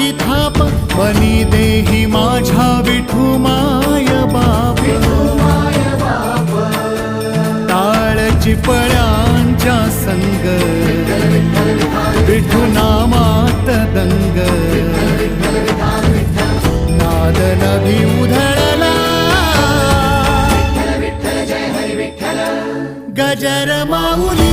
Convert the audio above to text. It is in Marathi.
पायाची थाप बनी देही माझ्या विठू माय बाप टाळची पळ्यांच्या संग विठू नामात दंग. नाद नभी उधळला. गजर माऊली